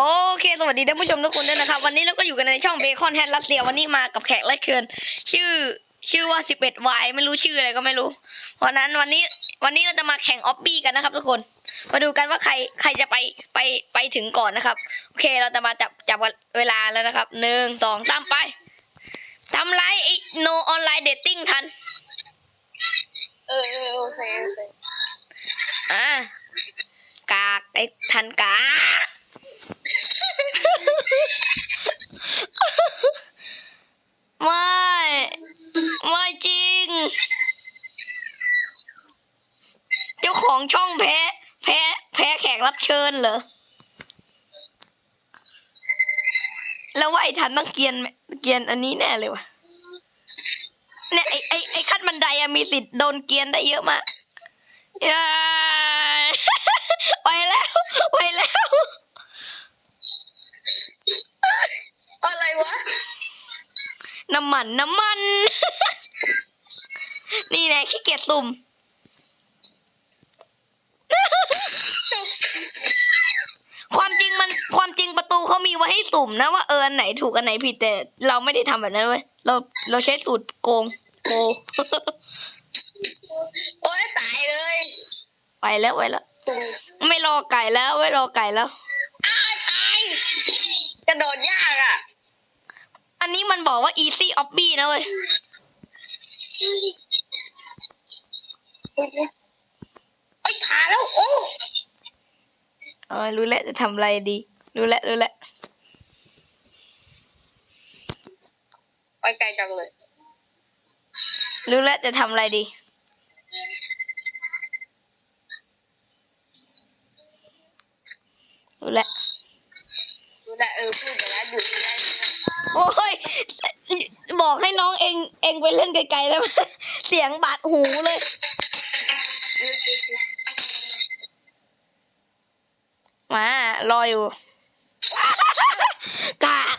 โอเค สวัสดีท่านผู้ชมทุกคนด้วยนะครับ วันนี้เราก็อยู่กันในช่องเบคอนแฮนด์รัสเซียวันนี้มากับแขกรับเชิญชื่อชื่อว่า 11 y ไม่รู้ชื่ออะไรก็ไม่รู้ เพราะฉะนั้นวันนี้วันนี้เราจะมาแข่งออบบี้กันนะครับ ทุกคน มาดูกันว่าใครใครจะไปไปไปถึงก่อนนะครับ โอเคเราจะมาจับจับเวลาแล้วนะครับหนึ่งสองสามไปทำไรไอ้ no online dating ทันเออเออโอเคโอเคอะกากไอ้ทันกาก ไม่ ไม่จริง เจ้าของช่องแพ้ แพ้ แพ้แขกรับเชิญเหรอ แล้วว่าไอ้ทันต้องเกียนไหมเกียนอันนี้แน่เลยวะเนี่ยไอ้ไอ้ไอ้ขั้นบันไดอะมีสิทธิ์โดนเกียนได้เยอะมากยาย ไปแล้ว ไปแล้ว อะไรวะ น้ำมัน น้ำมัน นี่แหละขี้เกียจสุ่มความจริงมันความจริงประตูเขามีไว้ให้สุ่มนะว่าเอออันไหนถูกอันไหนผิดแต่ เราไม่ได้ทำแบบนั้นเว้ยเราเราใช้สูตรโกงโกโอ้ยตายเลย ไปแล้วไปแล้วตุ่มไม่รอไก่แล้วไม่รอไก่แล้วอ้าวตาย กระโดดยากอะ อันนี้มันบอกว่า easy obby นะเว้ย ไอ้ยผ่านแล้ว โอ้เออรู้แล้วจะทำอะไรดี รู้แล้วรู้แล้วไปไกลจังเลย รู้แล้วจะทำอะไรดี รู้แล้ว โอ้ย บอกให้น้องเองเองไปเล่นไกลๆแล้วเสียงบาดหูเลย มารออยู่กาก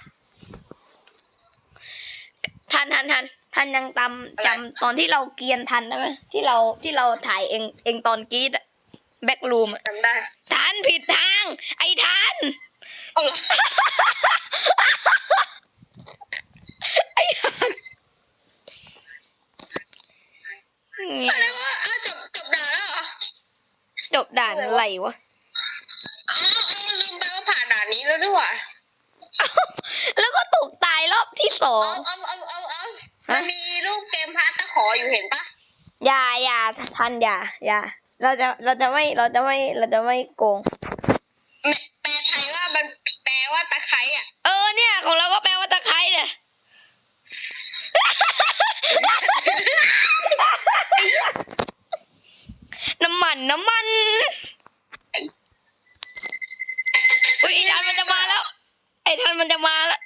ทันทันทันทันยังจำจำตอนที่เราเกรียนทันได้ไหมที่เราที่เราถ่ายเองเองตอนกรีดแบ็กรูมจำได้ทันผิดทาง ไอ้ทัน เอาละไอ้ทันอะไรวะอ้าวจบจบด่าแล้วเหรอ จบด่านอะไรวะ อ๋อเออลืมไปว่าผ่านด่านนี้แล้วด้วยว่ะแล้วก็ตกตายรอบที่สอเอาง เอาเอาเอาเอามันมีรูปเกมพาร์ตตะขออยู่เห็นปะอย่าอย่าทันอย่าอย่าเราจะเราจะไม่เราจะไม่เราจะไม่โกง แปล ว่าตะไคร้อะ เออเนี่ยของเราก็แปลว่าตะไคร้เนี่ย น้ำมันน้ำมันอุ้ยไอ้ทันมันจะมาแล้ว ไอ้ทันมันจะมาแล้ว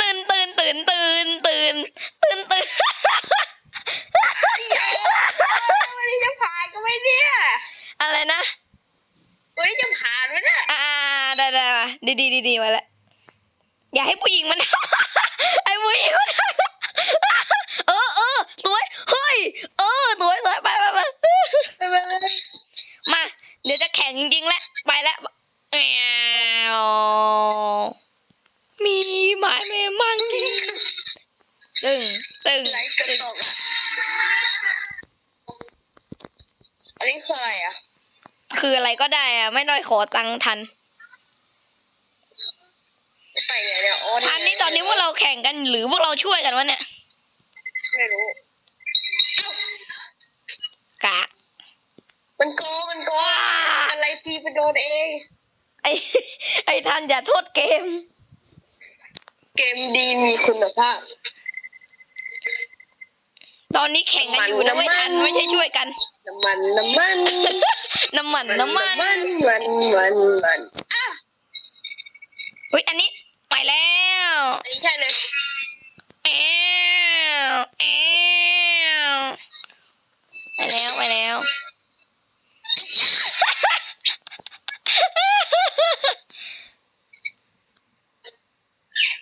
ตื่นตื่นตื่นตื่นตื่นตื่นตื่น วันนี้จะผ่านก็ไม่เนี่ย อะไรนะ วันนี้จะผ่านไหมเนี่ย อ่าได้ได้มาดีดีดีดีมาแล้วอย่าให้ผู้หญิงมันไอ้ผู้หญิงมันเออเออสวยเฮ้ยเออสวยสวยไปไปไปมาเดี๋ยวจะแข่งจริงๆแล้วไปแล้วแอวมีหมายเมมังกี้ตึงตึงไหลกระตกอะอันนี้คืออะไรอะ คืออะไรก็ได้อะไม่ได้ขอตังค์ทัน ไปไหนเนี่ยโอ้ทันนี่ตอนนี้พวกเราแข่งกันหรือพวกเราช่วยกันวะเนี่ย ไม่รู้เอ้ากากมันโกงมันโกงอะไรทีไปโดนเองไอ้ไอ้ทันอย่าโทษเกม เกมดีมีคุณภาพ ตอนนี้แข่งกันอยู่นะไม่ทันไม่ใช่ช่วยกัน น้ำมันน้ำมันน้ำมันน้ำมันมันมันมันมันอ้าวอุ้ยอันนี้ ไปแล้วอันนี้ใช่เลยแอวแอวไปแล้วไปแล้ว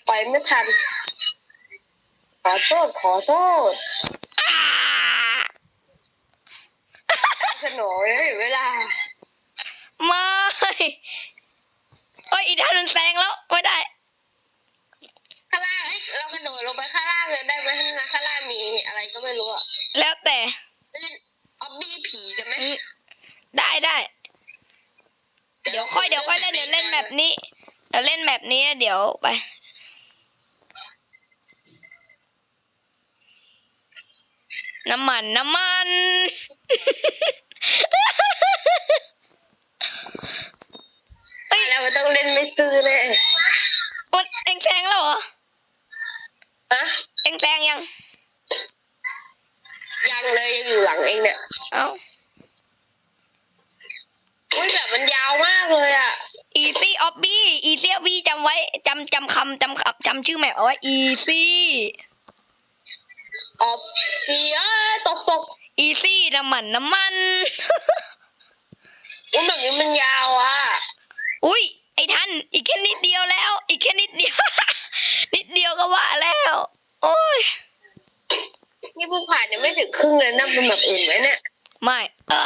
ไปไม่ทัน ขอโทษขอโทษอ่าสนองเลยเวลา ไม่ โอ้ยอีท่านมันแซงแล้ว ไม่ได้ ข้างล่างเอ้ย เรากระโดดลงไปข้างล่างเลยได้ไหมนะข้างล่างมีอะไรก็ไม่รู้อะแล้วแต่เล่นออบบี้ผีกันไหมได้ได้เดี๋ยวค่อยเดี๋ยวค่อยเล่นเดี๋ยวเล่นแบบนี้เดี๋ยวเล่นแบบนี้เดี๋ยวไปน้ำมันน้ำมันเฮ้ยแล้วมันต้องเล่นไม่ซื้อเลย มันเอ็งแซงแล้วเหรอ ฮะ เอ็งแซงยัง ยังเลยยังอยู่หลังเองเนี่ย เอ้า อุ้ยแบบมันยาวมากเลยอะ easy obby easy obby จำไว้ จำจำคำจำคำจำชื่อแมปเอาไว้ easy ออบบี้เอ้ยตกตก easy น้ำมันน้ำมัน อุ้ยแบบนี้มันยาวอะอุ้ยไอ้ท่านอีกแค่นิดเดียวแล้ว อีกแค่นิดเดียว นิดเดียวก็ว่าแล้ว โอ้ยนี่เพิ่งผ่านยังไม่ถึงครึ่งเลยนะเป็นแบบอื่นไหมเนี่ยไม่อ่า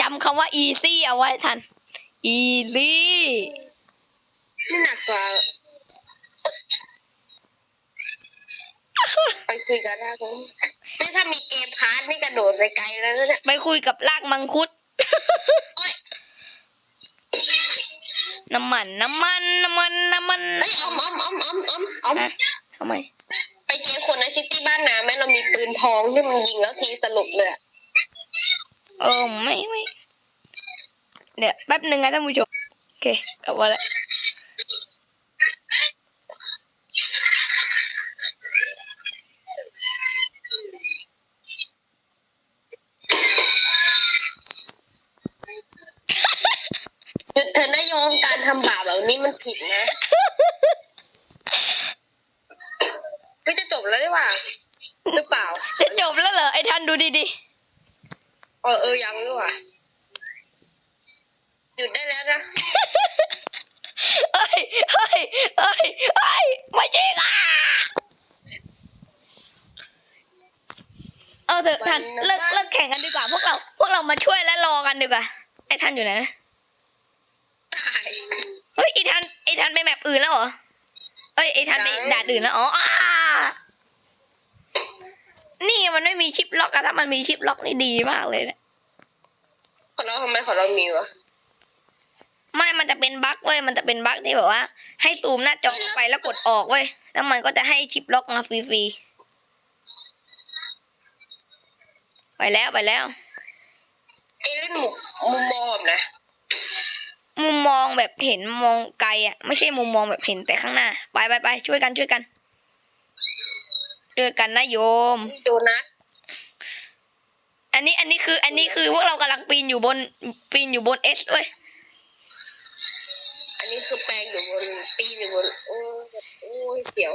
จำคำว่า easy เอาไว้ท่าน easy นี่หนักกว่า ไปคุยกันได้กันนี่ถ้ามีเกมพาร์ทนี่กระโดดไปไกลแล้วนะเนี่ยไปคุยกับลากมังคุด โอ๊ยน้ำมันน้ำมันน้ำมันน้ำมันเฮ้ยออมออมออมออมออมออมฮะทำไม ไปเจอคนในซิตี้บ้านนาไหมเรามีปืนทองที่มันยิงแล้วทีสลบเลยอะเออไม่ไม่เดี๋ยวแป๊บหนึ่งนะท่านผู้ชมโอเคกลับมาแล้ว หยุดเธอะนโยมการ ทำบาปแบบนี้มันผิดนะไม่จะจบแล้วได้ว่าหรือเปล่า จะจบแล้วเหรอ ไอ้ท่านดูดีเออเออยังด้วยว่ะหยุดได้แล้วนะๆเฮ้ยเฮ้ยเฮ้ยเฮ้ยไม่จริงอะเออเถอะท่านเลิกเลิกแข่งกันดีกว่า พวกเรา พวกเรามาช่วยและรอกันดีกว่า ไอ้ท่านอยู่ไหนนะตาย เฮ้ยไอ้ท่านไอ้ท่านไปแมปอื่นแล้วเหรอเอ้ยไอ้ท่านไปยังด่านอื่นแล้วอ๋ออ่านี่มันไม่มีชิปล็อกอะถ้ามันมีชิปล็อกนี่ดีมากเลยเนะของเราทำไมของเรามีวะไม่มันจะเป็นบั๊กเว้ยมันจะเป็นบั๊กที่แบบว่า ให้ซูมหน้าจอไปแล้วกดออกเว้ยแล้วมันก็จะให้ชิปล็อกมาฟรีๆไปแล้วไปแล้วไอ้เล่นหมุกมุมมองแบบนะ มุมมองแบบเห็นมองไกลอะ ไม่ใช่มุมมองแบบเห็นแต่ข้างหน้า ไปไปไปช่วยกันช่วยกันช่วยกันนะโยม โดนัทอันนี้อันนี้คือ อันนี้คือพวกเรากำลังปีนอยู่บนปีนอยู่บนเอสเว้ยอันนี้คือแปลงอยู่บนปีนอยู่บนโอ้ยโอ้ยเสียว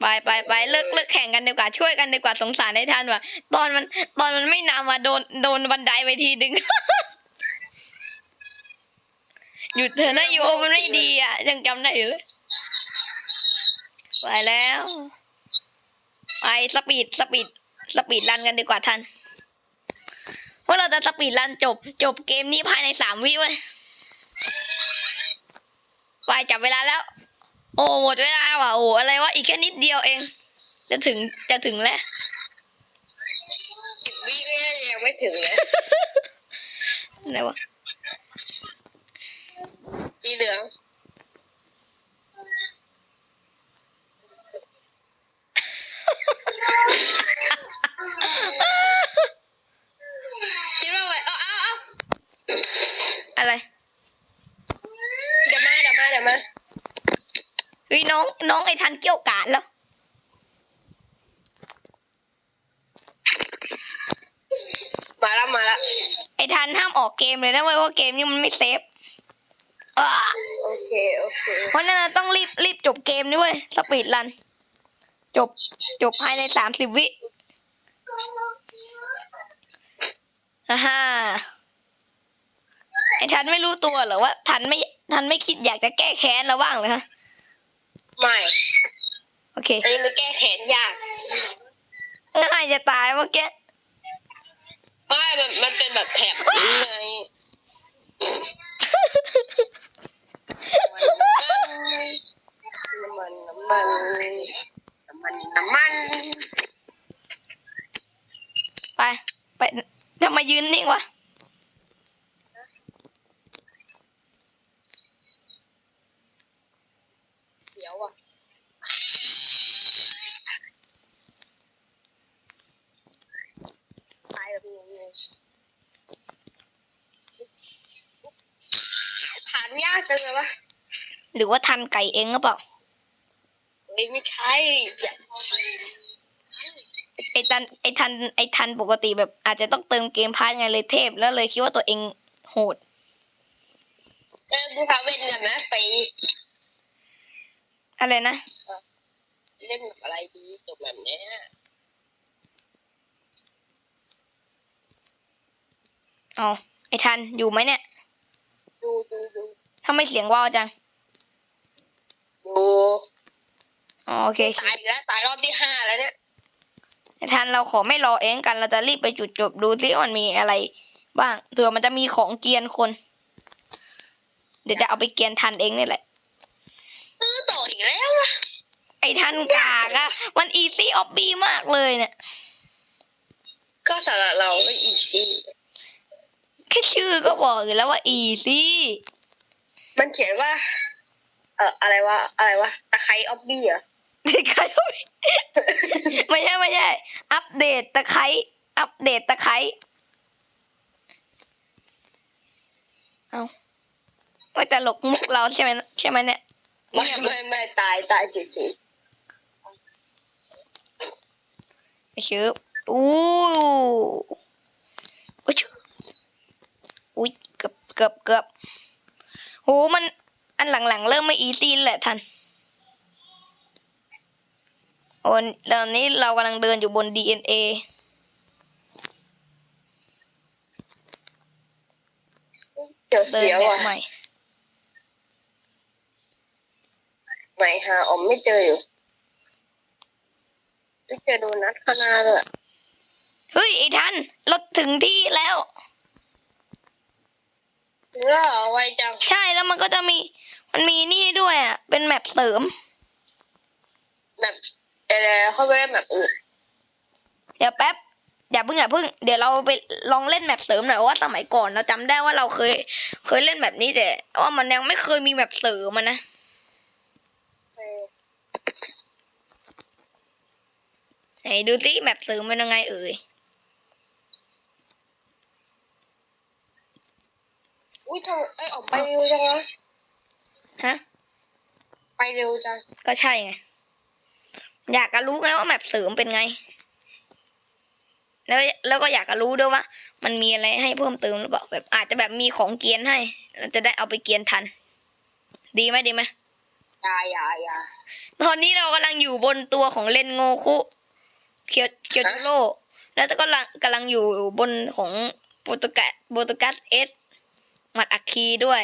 ไปไปไปเลิกเลิกแข่งกันดีกว่าช่วยกันดีกว่าสงสารในท่านว่ะตอนมันตอนมันไม่นำมาโดนโดนบันไดไปทีดึง หยุดเถอะนะโยมมันไม่ดีอะ ยังจำได้อยู่เลยไปแล้วไปสปีดสปีดสปีดรันกันดีกว่าท่านพวกเราจะสปีดรันจบ จบเกมนี้ภายในสามวิเว้ยไปจับเวลาแล้ว โอ้หมดเวลาว่ะโอ้อะไรวะอีกแค่นิดเดียวเอง จะถึงจะถึงแล้วสิบวิก็ยังไม่ถึงเลยไหนวะสีเหลื อง คิดว่าไว้เอาเอาเอาอะไร เดี๋ยวมาเดี๋ยวมาเดี๋ยวมาเฮ้ยน้อง น้องไอ้ทันเกี่ยวกาดแล้วมาแล้วมาแล้วไอ้ทันห้ามออกเกมเลยนะเว้ยเพราะเกมนี้มันไม่เซฟอ่าโอ เคโอเคเพราะฉะนั้นเราต้องรีบรีบจบเกมนี้เว้ยสปีดรัน จบจบภายในสามสิบวิฮ่าฮ่าไอ้ทันไม่รู้ตัวเหรอว่า ทันไม่ทันไม่คิดอยากจะแก้แค้นเราบ้างเลยฮะไม่โอเคอันนี้มันแก้แขนยากง่ายจะตายเมื่อกี้ไม่มันมันเป็นแบบแถบนี้ไง Naman, naman. Naman, naman. ไป ไปทำไมยืนนิ่งวะ เดี๋ยวอ่ะ ไปแบบงงๆผ่านยากจังเลยวะ หรือว่าทันไก่เองหรือเปล่าเฮ้ยไม่ใช่อย่าไอทันไอทันไอทันปกติแบบ อาจจะต้องเติมเกมพาร์ทไงเลยเทพ แล้วเลยคิดว่าตัวเองโหดเออบูพาเวนกันไหมไปอะไรนะเล่นแบบอะไรดีจบแบบเนี้ยอ๋อไอทันอยู่ไหมเนี่ยดูดูดูทำไมเสียงว่าวจัง ดูอ๋อโอเคตายอีกแล้วตายรอบที่ห้าแล้วเนี่ยไอทันเราขอไม่รอเองกันเราจะรีบไปจุดจบดูซิว่ามันมีอะไร บ้างเผื่อมันจะมีของเกรียนคน เดี๋ยวจะเอาไปเกรียนทันเองนี่แหละ ตื้อต่ออีกแล้วอะไอทันกากอะมันอีซี่ออฟบีมากเลยเนี่ยก็สำหรับเราก็อีซี่แค่ชื่อก็บอกอยู่แล้วว่าอีซี่ มันเขียนว่า เอ่ออะไรวะอะไรวะตะไคร้ออบบี้เหรอใครก็ไม่ไม่ใช่ไม่ใช่ อัปเดตตะไคร้อัปเดตตะไคร้เอาว่าจะหลกมุกเราใช่ไหมใช่ไหมเนี่ยไม่ไม่ไม่ตายตายจริงไปชื่ออู้อุ้ยชื่ออุ้ยเกือบเกือบเกือบโหมัน อันหลังๆ เริ่มไม่อีซี่แหละท่านโอนตอนนี้เรากำลังเดินอยู่บน DNA ๆเสียวเดินเสียวแบบอะใหม่ไม่หาออมไม่เจออยู่ไม่เจอโดนัทข้างหน้าเลยอะเฮ้ยไอ้ทันเราถึงที่แล้วถึงแล้ว เหรอไวจัง ใช่แล้วมันก็จะมีมันมีนี่ด้วยอะ เป็นแมปเสริม แบบเดี๋ยวๆเข้าไปได้แบบอื่น เดี๋ยวแป๊บอย่าเพิ่งอย่าเพิ่งเดี๋ยวเราไปลองเล่นแมปเสริมหน่อยว่าสมัยก่อนเราจำได้ว่าเราเคย เคยเล่นแบบนี้แต่ว่ามันยังไม่เคยมีแมปเสริมมันนะเออไหนดูสิแมปเสริมเป็นยังไงเอ่ย อุ้ยทำไอยออกไปเร็วจังวะฮะ ไปเร็วจัง ก็ใช่ไง อยากจะรู้ไงว่าแมปเสริมเป็นไง แล้วแล้วก็อยากจะรู้ด้วยว่า มันมีอะไรให้เพิ่มเติมหรือเปล่าแบบ อาจจะแบบมีของเกียนให้เราจะได้เอาไปเกียนทัน ดีไหมดีไหมอยาอยาอยาตอนนี้เรากำลังอยู่บนตัวของเลนโงคุเคียวเคียวจูโร่แล้วก็กำลังกำลังอยู่บนของโปรตุเกสโปรตุกัสเอส หมัดอัคคีด้วย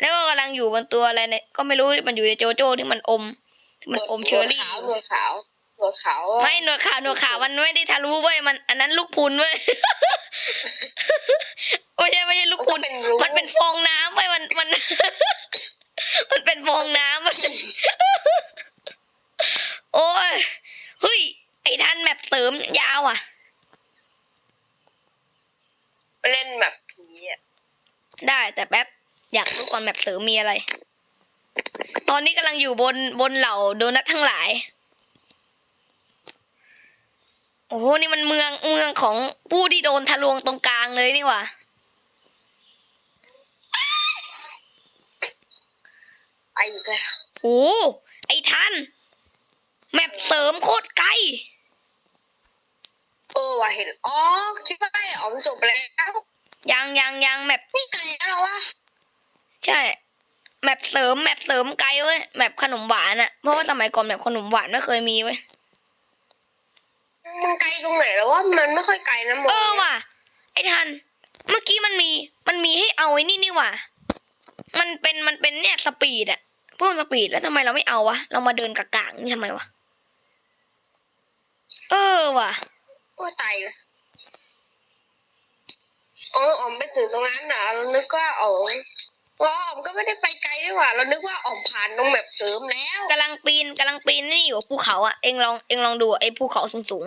แล้วก็กำลังอยู่บนตัวอะไรเนี่ยก็ไม่รู้มันอยู่ในโจโจ้ที่มันอมที่มันอมเชอร์รี่หนวดขาวหนวดขาวหนวดขาวไม่หนวดขาวหนวดขาวมันไม่ได้ทะลุเว้ยมัน อันนั้นลูกพุนเว้ยไม่ใช่ไม่ใช่ลูกมันพุก็นเป็นรูมันเป็นฟองน้ำเว้ยมันมัน มันเป็นฟองน้ำมันโอ้ยเฮ้ยไอ้ทันแมปเสริมยาวอะไปเล่นแบบนี้อะ ได้แต่แป๊บอยากรู้ก่อนแมปเสริมมีอะไร ตอนนี้กำลังอยู่บนบนเหล่าโดนัททั้งหลาย โอ้โหนี่มันเมืองเมืองของผู้ที่โดนทะลวงตรงกลางเลยนี่หว่าไปอีกแล้วโอ้โหไอ้ทันแมปเสริมโคตรไกลเออว่ะเห็นอ๋อคิดว่าไอ้อ๋อมจบไปแล้ว ยังยังยังแมปนี่ไกลแล้วเหรอวะใช่ แมปเสริมแมปเสริมไกลเว้ยแมปขนมหวานอะเพราะว่าสมัยก่อนแมปขนมหวานไม่เคยมีเว้ยมันไกลตรงไหนแล้วว่ามันไม่ค่อยไกลนะมเอองอว่ะไอ้ทัน เมื่อกี้มันมีมันมีให้เอาไอ้นี่นี่ว่ะมันเป็นมันเป็นเนี่ยสปีดอะเพิ่มสปีดแล้วทำไมเราไม่เอาวะเรามาเดินกากๆนี่ทำไมวะเออว่ะโอ้ตายเลย อ๋อออมไปถึงตรงนั้นเหรอเรานึกว่าอ๋อว่าอ๋อมก็ไม่ได้ไปไกลด้วยว่ะเรานึกว่าอ๋อมผ่านตรงแบบเสริมแล้วกำลังปีนกำลังปีนนี่อยู่ภูเขาอะเองลองเองลองดูไอ้ภูเขาสูง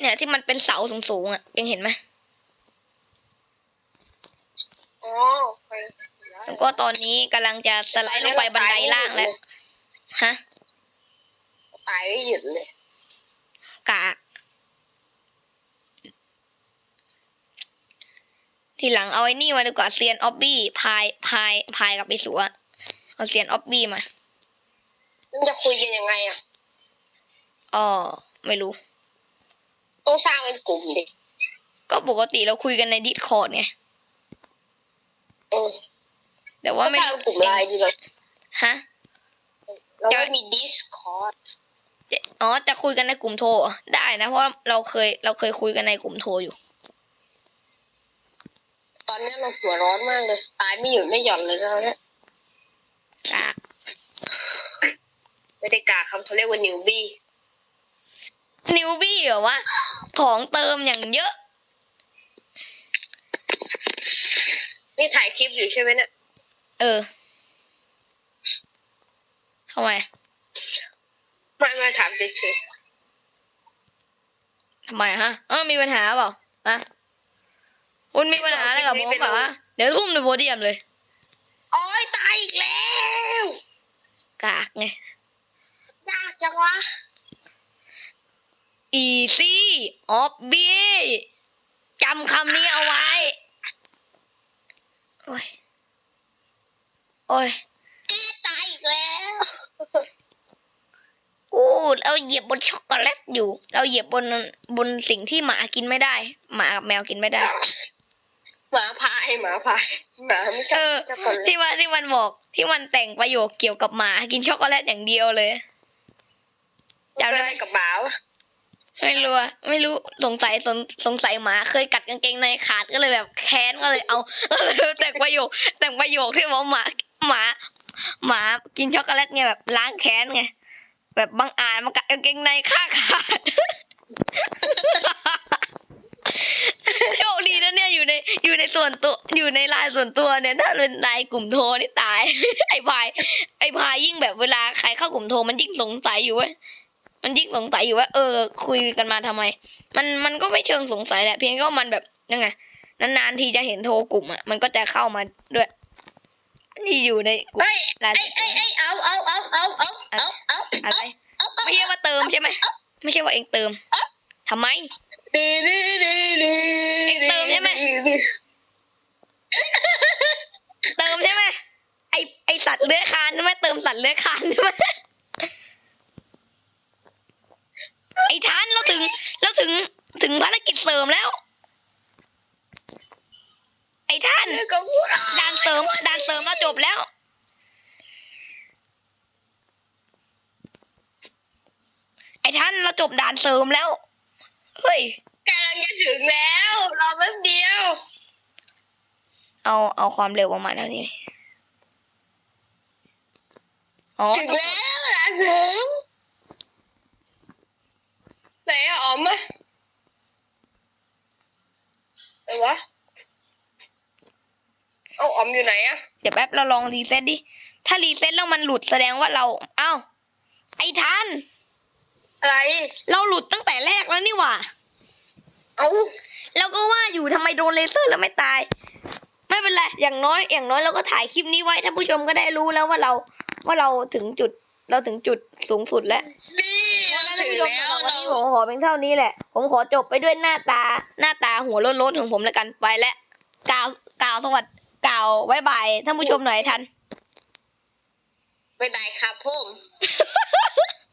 เนี่ยที่มันเป็นเสาสูงๆอะยังเห็นไหมอ๋อแล้วก็ตอนนี้กำลังจะสไลด์ลงไปบันไดล่างแล้วฮะตายไม่หยุดเลย กาก ทีหลังเอาไอ้นี่มาดีกว่าเซียนออบบี้พายพายพายกับไอสัวเอาเซียนออบบี้มามันจะคุยกันยังไงอะอ๋อไม่รู้ ต้องสร้างเป็นกลุ่มดิ ก็ปกติเราคุยกันในดิสคอร์ดไงเออแต่ว่าว่าไม่ไม่สร้างรู้กลุ่มไลน์ดีเลยฮะเราไม่มี Discord จะอ๋อ จะคุยกันในกลุ่มโทรเหรอได้นะ เพราะว่าเราเคยเราเคยคุยกันในกลุ่มโทรอยู่ต อนนี้เราหัวร้อนมากเลย ตายไม่หยุดไม่หย่อนเลยตอนเนี้ยกากไม่ได้กาคำเขาเรียกว่านิวบี้นิวบี้เหรอวะ ของเติมอย่างเยอะ นี่ถ่ายคลิปอยู่ใช่ไหมเนี่ยเออทำไมไม่ไม่ถามเฉยทำไมฮะเออมีปัญหาเปล่าอะ คุณมีปัญหาอะไรกับโมกเหรอฮะเดี๋ยวทุ่มในโพเดียมเลยๆโอ้ยตายอีกแล้ว กากไงยากจังวะ easy of b จำคำนี้เอาไว้ โอ้ย โอ้ยเอ๊ะตายอีกแล้วอู้เราเหยียบบนช็อกโกแลตอยู่ เราเหยียบบนบนสิ่งที่หมากินไม่ได้ หมากับแมวกินไม่ได้ หมาพายหมาพายหมาไม่ชเออบอเจ้าคนเลยที่ว่าที่มันบอกที่มันแต่งประโยคเกี่ยวกับหมากินช็อกโกแลตอย่างเดียวเลย จำได้เป็นไหมอะไรกับหมาวะไม่รู้อะไม่รู้สงสัยสงสงสัยหมาเคยกัดกางเกงในขาดก็เลยแบบแค้นก็เลยเอาก็เลยแต่งประโยค แต่งประโยคที่ว่าหมาหมาหมากินช็อกโกแลตไงแบบล้างแค้นไงแบบบางอาจมากัดกางเกงในข้าขาด โชคดีนะเนี่ยอยู่ในอยู่ในส่วนตัวอยู่ในไลน์ส่วนตัวเนี่ยถ้าเป็นไลน์กลุ่มโทรนี่ตาย ไอ้พายไอ้พายยิ่งแบบเวลาใครเข้ากลุ่มโทรมันยิ่งสงสัยอยู่เว้ยมันยิ่งสงสัยอยู่ว่า เออ คุยกันมาทำไม มันมันก็ไม่เชิงสงสัยแหละเพียงก็มันแบบยังไงนานๆทีจะเห็นโทรกลุ่มอะมันก็จะเข้ามาด้วยนี่อยู่ในกลุ่มเฮ้ยไลน์ไอ้ไอ้ไอ้เอาเอาเอาเอาเอาเอาเอาอะไรเอาเอาไม่ใช่ว่าเติมใช่ไหมไม่ใช่ว่าเองเติมทำไม ดีดีดีดีเอ็งเติมใช่ไหม เติมใช่ไหมไอไอสัตว์เลื้อยคลานใช่ไหมเติมสัตว์เลื้อยคลานใช่ไหมไอทานเราถึงเราถึงถึงภารกิจเสริมแล้ว ไอท่านก็พูดด่านเสริมด่านเสริมเราจบแล้วไอท่านเราจบด่านเสริมแล้ว เฮ้ยกำลังจะถึงแล้วรอแป๊บเดียว เอาเอาความเร็วประมาณเท่านี้อ๋อถึงแล้วหลานถึงไหนอะอ๋อมอะไหนวะเอาอ๋อมอยู่ไหนอะเดี๋ยวแป๊บเราลองรีเซ็ตดิ ถ้ารีเซ็ตแล้วมันหลุดแสดงว่าเรา เอ้า ไอ้ทัน อะไร เราหลุดตั้งแต่แรกแล้วนี่หว่า เอาเราก็ว่าอยู่ทำไมโดนเลเซอร์แล้วไม่ตาย ไม่เป็นไร อย่างน้อย อย่างน้อยเราก็ถ่ายคลิปนี้ไว้ท่านผู้ชมก็ได้รู้แล้วว่าเรา ว่าเราถึงจุด เราถึงจุดสูงสุดแล้วนี่เราท่านถึงผู้ชมแล้วสำหรับวันเรานี้ผมขอเป็นเท่านี้แหละ ผมขอจบไปด้วยหน้าตา หน้าตาหัวโล้นๆของผมแล้วกันไปแล้วกล่าวกล่าวสวัสดีกล่าวบายบายท่านผู้ชมหน่อยทันไปไหนครับผม